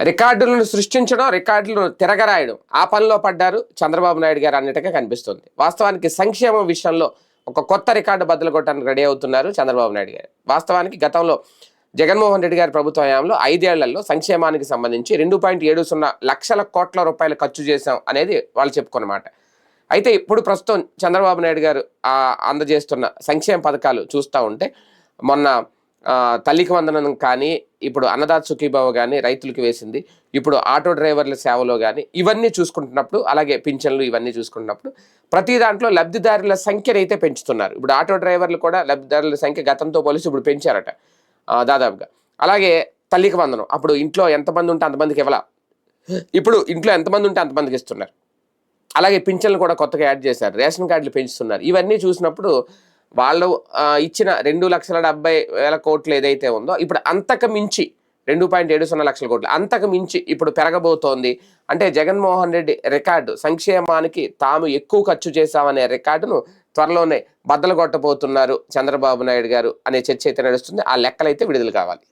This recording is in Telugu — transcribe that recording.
రికార్డులను సృష్టించడం రికార్డులను తిరగరాయడం ఆ పనిలో పడ్డారు చంద్రబాబు నాయుడు గారు అన్నట్టుగా కనిపిస్తుంది. వాస్తవానికి సంక్షేమం విషయంలో ఒక కొత్త రికార్డు బద్దలు కొట్టడానికి రెడీ అవుతున్నారు చంద్రబాబు నాయుడు గారు. వాస్తవానికి గతంలో జగన్మోహన్ రెడ్డి గారి ప్రభుత్వ హయాంలో ఐదేళ్ళలో సంక్షేమానికి సంబంధించి రెండు పాయింట్ ఏడు సున్నా లక్షల కోట్ల రూపాయలు ఖర్చు చేశాం అనేది వాళ్ళు చెప్పుకున్నమాట. అయితే ఇప్పుడు ప్రస్తుతం చంద్రబాబు నాయుడు గారు అందజేస్తున్న సంక్షేమ పథకాలు చూస్తూ ఉంటే మొన్న తల్లికి వందనం కానీ ఇప్పుడు అన్నదాత్ సుఖీభావ కానీ రైతులకు వేసింది. ఇప్పుడు ఆటో డ్రైవర్ల సేవలో కానీ ఇవన్నీ చూసుకుంటున్నప్పుడు అలాగే పింఛన్లు ఇవన్నీ చూసుకుంటున్నప్పుడు ప్రతి దాంట్లో లబ్ధిదారుల సంఖ్యను అయితే పెంచుతున్నారు. ఇప్పుడు ఆటో డ్రైవర్లు కూడా లబ్ధిదారుల సంఖ్య గతంతో పోలిసి ఇప్పుడు పెంచారట దాదాపుగా. అలాగే తల్లికి వందనం. అప్పుడు ఇంట్లో ఎంతమంది ఉంటే అంతమందికి ఇవ్వాల? ఇప్పుడు ఇంట్లో ఎంతమంది ఉంటే అంతమందికి ఇస్తున్నారు. అలాగే పింఛన్లు కూడా కొత్తగా యాడ్ చేశారు రేషన్ కార్డులు పెంచుతున్నారు. ఇవన్నీ చూసినప్పుడు వాళ్ళు ఇచ్చిన రెండు లక్షల డెబ్బై వేల కోట్లు ఏదైతే ఉందో ఇప్పుడు అంతకు మించి రెండు పాయింట్ ఏడు సున్నా లక్షల కోట్లు అంతకు మించి ఇప్పుడు పెరగబోతోంది. అంటే జగన్మోహన్ రెడ్డి రికార్డు సంక్షేమానికి తాము ఎక్కువ ఖర్చు చేశామనే రికార్డును త్వరలోనే బద్దలు కొట్టబోతున్నారు చంద్రబాబు నాయుడు గారు అనే చర్చ అయితే నడుస్తుంది. ఆ లెక్కలైతే విడుదల కావాలి.